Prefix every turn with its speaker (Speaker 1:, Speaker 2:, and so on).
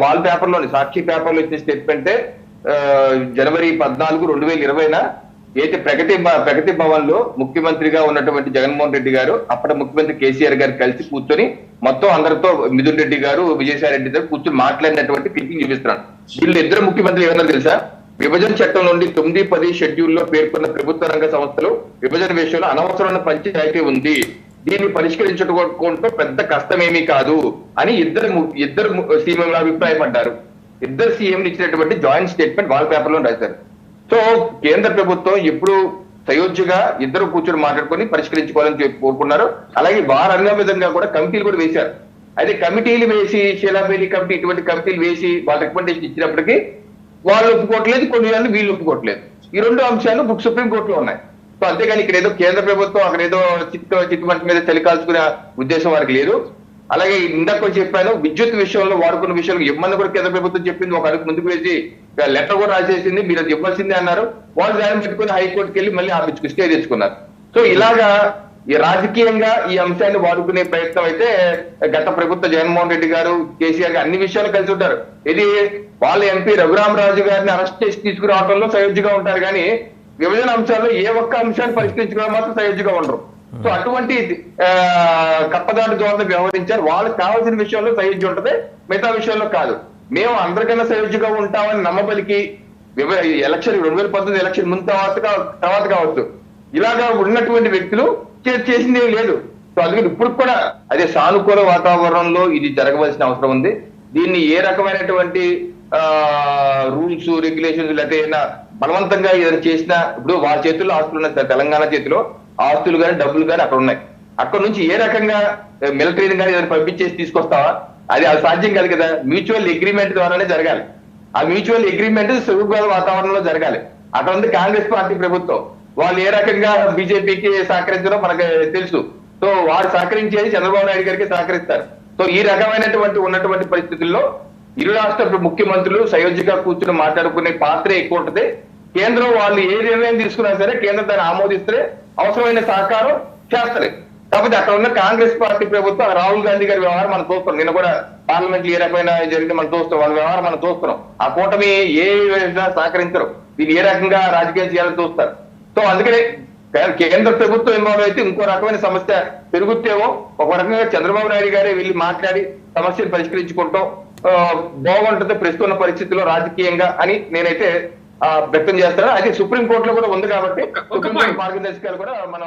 Speaker 1: Wall పేపర్లోని సాక్షి పేపర్లో ఇచ్చిన స్టేట్మెంటే జనవరి పద్నాలుగు రెండు వేల ఇరవైన అయితే ప్రగతి భ- ప్రగతి భవన్లో ముఖ్యమంత్రిగా ఉన్నటువంటి జగన్మోహన్ రెడ్డి గారు అప్పటి ముఖ్యమంత్రి కేసీఆర్ గారు కలిసి కూర్చొని మొత్తం అందరితో మిథున్ రెడ్డి గారు విజయసాయి రెడ్డి గారు కూర్చొని మాట్లాడినటువంటి క్లిప్పింగ్ చూపిస్తున్నాను వీళ్ళు ఇద్దరు ముఖ్యమంత్రులు ఏమన్నా తెలుసా? విభజన చట్టం నుండి తొమ్మిది పది షెడ్యూల్లో పేర్కొన్న ప్రభుత్వ రంగ సంస్థలు విభజన విషయంలో అనవసరమైన పంచాయతీ ఉంది. దీన్ని పరిష్కరించుకోవడంతో పెద్ద కష్టమేమీ కాదు అని ఇద్దరు ఇద్దరు సీఎంల అభిప్రాయపడ్డారు. ఇద్దరు సీఎంలు ఇచ్చినటువంటి జాయింట్ స్టేట్మెంట్ వాల్ పేపర్లో రాశారు. సో కేంద్ర ప్రభుత్వం ఎప్పుడు సయోధ్యగా ఇద్దరు కూర్చొని మాట్లాడుకొని పరిష్కరించుకోవాలని చెప్పి కోరుకున్నారు. అలాగే వారు అన్న విధంగా కూడా కమిటీలు కూడా వేశారు. అయితే కమిటీలు వేసి షీలాబేలి కమిటీ ఇటువంటి కమిటీలు వేసి వాళ్ళ రికమెండేషన్ ఇచ్చినప్పటికీ వాళ్ళు ఒప్పుకోవట్లేదు కొన్ని వాళ్ళు వీళ్ళు ఒప్పుకోవట్లేదు. ఈ రెండు అంశాలు బుక్ సుప్రీం కోర్టులో ఉన్నాయి. సో అంతేగాని ఇక్కడ ఏదో కేంద్ర ప్రభుత్వం అక్కడ ఏదో చిత్త చిట్టుమంటి మీద చలికాల్చుకునే ఉద్దేశం వారికి లేదు. అలాగే ఇందాక చెప్పాను విద్యుత్ విషయంలో వాడుకున్న విషయంలో ఇవ్వమని కూడా కేంద్ర ప్రభుత్వం చెప్పింది. ఒక అడుగు ముందుకు వేసి లెటర్ కూడా రాసేసింది మీరు అది ఇవ్వాల్సిందే అన్నారు. వాళ్ళు దాన్ని పెట్టుకుని హైకోర్టుకి వెళ్ళి మళ్ళీ ఆమె స్టే తెచ్చుకున్నారు. సో ఇలాగా ఈ రాజకీయంగా ఈ అంశాన్ని వాడుకునే ప్రయత్నం అయితే గత ప్రభుత్వ జగన్మోహన్ రెడ్డి గారు కేసీఆర్ గారు అన్ని విషయాలు కలిసి ఉంటారు. ఇది వాళ్ళ ఎంపీ రఘురామరాజు గారిని అరెస్ట్ చేసి తీసుకురావడంలో సయోధ్యగా ఉంటారు. కానీ విభజన అంశాల్లో ఏ ఒక్క అంశాన్ని పరిష్కరించుకోవడం మాత్రం సయోధ్యగా ఉండరు. సో అటువంటి ఆ, కప్పదాటి ధోరణి వ్యవహరించారు. వాళ్ళకి కావాల్సిన విషయంలో సయోధ్య ఉంటది మిగతా విషయంలో కాదు. మేము అందరికన్నా సయోధ్యగా ఉంటామని నమ్మబలికి ఎలక్షన్ రెండు వేల పంతొమ్మిది ఎలక్షన్ ముందు తర్వాత తర్వాత కావచ్చు. ఇలాగా ఉన్నటువంటి వ్యక్తులు చేసింది ఏం లేదు. సో అందుకని ఇప్పుడు కూడా అదే సానుకూల వాతావరణంలో ఇది జరగవలసిన అవసరం ఉంది. దీన్ని ఏ రకమైనటువంటి రూల్స్ రెగ్యులేషన్స్ లేకపోతే బలవంతంగా ఏదైనా చేసినా ఇప్పుడు వారి చేతుల్లో ఆస్తులు ఉన్నాయి సార్ తెలంగాణ చేతిలో ఆస్తులు కానీ డబ్బులు కానీ అక్కడ ఉన్నాయి. అక్కడ నుంచి ఏ రకంగా మిలిటరీని కానీ ఏదైనా పంపించేసి తీసుకొస్తావా? అది అది సాధ్యం కాదు కదా. మ్యూచువల్ అగ్రిమెంట్ ద్వారానే జరగాలి. ఆ మ్యూచువల్ అగ్రిమెంట్ సుగమ వాతావరణంలో జరగాలి. అక్కడ ఉంది కాంగ్రెస్ పార్టీ ప్రభుత్వం. వాళ్ళు ఏ రకంగా బీజేపీకి సహకరించడం మనకు తెలుసు. సో వారు సహకరించేది చంద్రబాబు నాయుడు గారికి సహకరిస్తారు. సో ఈ రకమైనటువంటి ఉన్నటువంటి పరిస్థితుల్లో ఇరు రాష్ట్ర ముఖ్యమంత్రులు సయోధ్యగా కూర్చుని మాట్లాడుకునే పాత్ర ఎక్కువ ఉంటుంది. కేంద్రం వాళ్ళు ఏ నిర్ణయం తీసుకున్నా సరే కేంద్రం దాన్ని ఆమోదిస్తే అవసరమైన సహకారం చేస్తారు కాకపోతే అక్కడ ఉన్న కాంగ్రెస్ పార్టీ ప్రభుత్వం రాహుల్ గాంధీ గారి వ్యవహారం మనం చూస్తున్నాం. నిన్న కూడా పార్లమెంట్ ఏ రకమైన జరిగింది మనం చూస్తాం వాళ్ళ వ్యవహారం మనం చూస్తున్నాం. ఆ కూటమి ఏ విధంగా సహకరించరు? దీన్ని ఏ రకంగా రాజకీయం చేయాలని చూస్తారు? సో అందుకనే కేంద్ర ప్రభుత్వం ఇన్వాల్వ్ అయితే ఇంకో రకమైన సమస్య పెరుగుతేమో ఒక రకంగా చంద్రబాబు నాయుడు గారే వెళ్ళి మాట్లాడి సమస్యను పరిష్కరించుకుంటాం. బాగుంటుంది ప్రస్తుత పరిస్థితుల్లో రాజకీయంగా అని నేనైతే వ్యక్తం చేస్తాను అయితే సుప్రీం కోర్టులో కూడా ఉంది కాబట్టి మార్గదర్శకాలు కూడా మనం